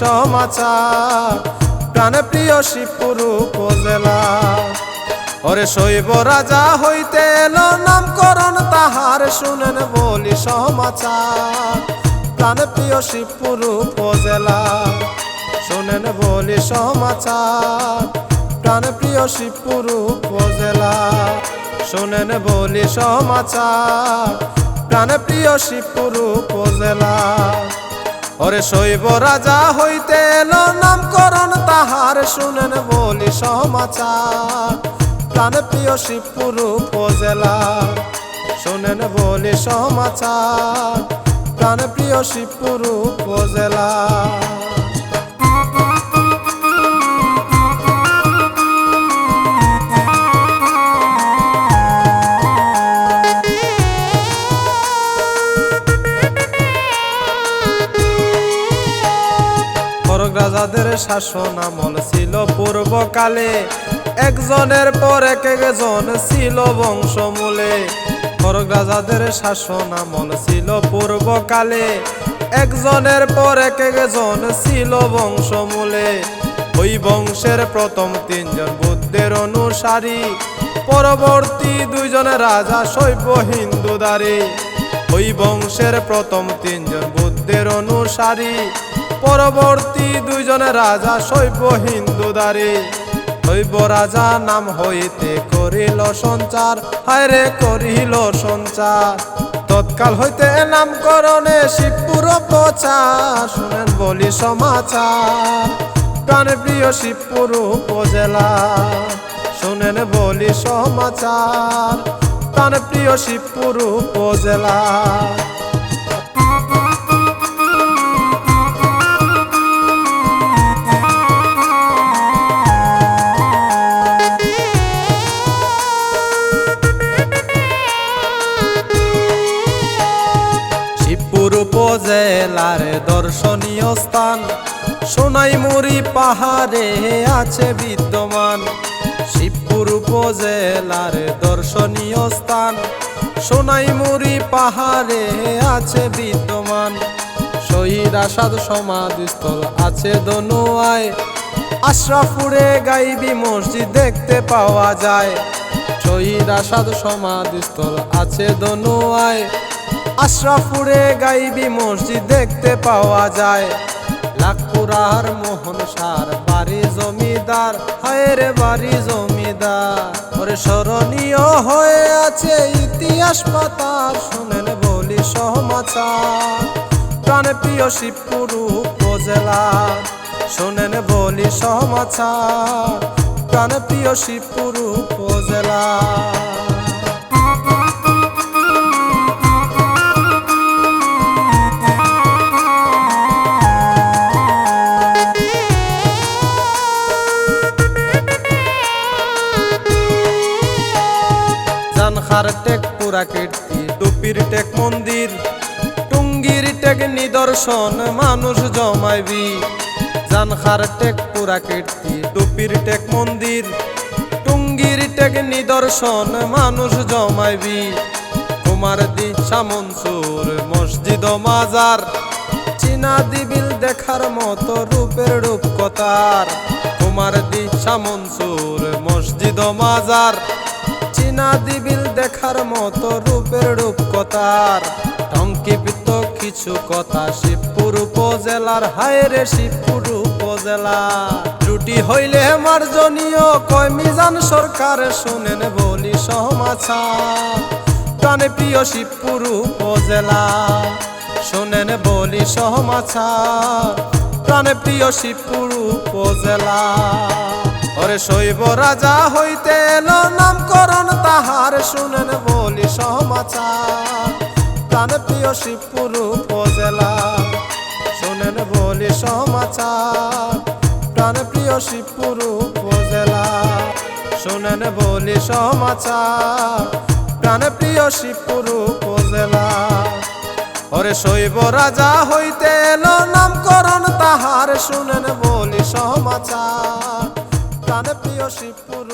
সমাচার। প্রাণে প্রিয় শিবপুর উপজেলা। ওরে শৈব রাজা হইতে এলো, নামকরণ তাহার, শুনেন বলি সমাচার। প্রাণে প্রিয় শিবপুর উপজেলা, শোনেন বলি সমাচার। প্রাণে প্রিয় শিবপুর উপজেলা, শোনেন বলি সমাচার। প্রাণে প্রিয় শিবপুর উপজেলা। ওরে শৈব রাজা হইতে এলো, নামকরণ তাহার শুনেন বলি সমাচার। তান প্রিয় শিবপুর উপজেলা, শুনেন বলি সমাচার। তান প্রিয় শিবপুর উপজেলা। শাসন আমল ছিল পূর্বকালে। একজনের পর এক একজন ছিল বংশমূলে। খড়গ রাজাদের শাসন আমল ছিল পূর্বকালে। একজনের পর এক একজন ছিল বংশমূলে। ওই বংশের প্রথম তিনজন বুদ্ধের অনুসারী। পরবর্তী দুইজন রাজা, শৈব, হিন্দু দাঁড়ি ওই বংশের প্রথম তিনজন বুদ্ধের অনুসারী। পরবর্তী দুইজন রাজা শৈব হিন্দু দাঁড়ি শৈব রাজা নাম হইতে করিল সঞ্চার, হায়রে করিল সঞ্চার। তৎকাল হইতে নামকরণে শিবপুর প্রচার, শুনেন বলি সমাচার। প্রাণে প্রিয় শিবপুর উপজেলা, শুনেন বলি সমাচার। প্রাণে প্রিয় শিবপুর উপজেলা। উপজেলার দর্শনীয় স্থান। সোনাইমুড়ি পাহাড়ে আছে বিদ্যমান। শিবপুর উপজেলার দর্শনীয় স্থান। সোনাইমুড়ি পাহাড়ে আছে বিদ্যমান। শহীদ আসাদ সমাধিস্থল আছে দনুয়ায় আশরাফুরে গাইবি মসজিদ দেখতে পাওয়া যায়। শহীদ আসাদ সমাধিস্থল আছে দনুয়ায়। আশরাফুরে গাইবি মসজিদ দেখতে পাওয়া যায়। লাখপুরার মোহন সার, বাড়ি জমিদার হায়ের বাড়ি জমিদার। ওরে স্মরণীয় হয়ে আছে ইতিহাস পাতার, শুনেন বলি সমাচার প্রাণে প্রিয় শিবপুর উপজেলা, শোনেন বলি সমাচার প্রাণে প্রিয় শিবপুর উপজেলা। জানখার টেক পুরা কীর্তি, টুপির টেক মন্দির, টুঙ্গির টেক নিদর্শন, মানুষ জমাইবি জানখার টেক পুরা কীর্তি, টুপির টেক মন্দির টেক নিদর্শন, মানুষ জমাইবি। কুমার দি শামনসুর মসজিদ মাজার। চীনা দিবিল দেখার মতো রূপের রূপকতার কুমার দি শামনসুর মসজিদ মাজার। চীনা দিবিল দেখার মতো রূপের রূপকতার টঙ্কিপিত কিছু কথা শিবপুর উপজেলার হায়রে শিবপুর উপজেলা ত্রুটি হইলে মার্জনীয় কয় মিজান সরকার? শুনেন বলি, সমাচার, প্রাণে প্রিয় শিবপুর উপজেলা। শোনেন বলি, সমাচার, প্রাণে প্রিয় শিবপুর উপজেলা। ওরে শৈব রাজা হইতে এলো নামকরণ তাহার। শুনেন বলি, সমাচার, প্রাণে প্রিয় শিবপুর উপজেলা। শোনেন বলি, সমাচার প্রাণে প্রিয় শিবপুর উপজেলা। শোনেন, বলি সমাচার, প্রাণ প্রিয় শিবপুর উপজেলা। ওরে শৈব রাজা হইতে এলো, নামকরণ তাহার। শুনেন, বলি সমাচার, প্রাণ প্রিয় শিবপুর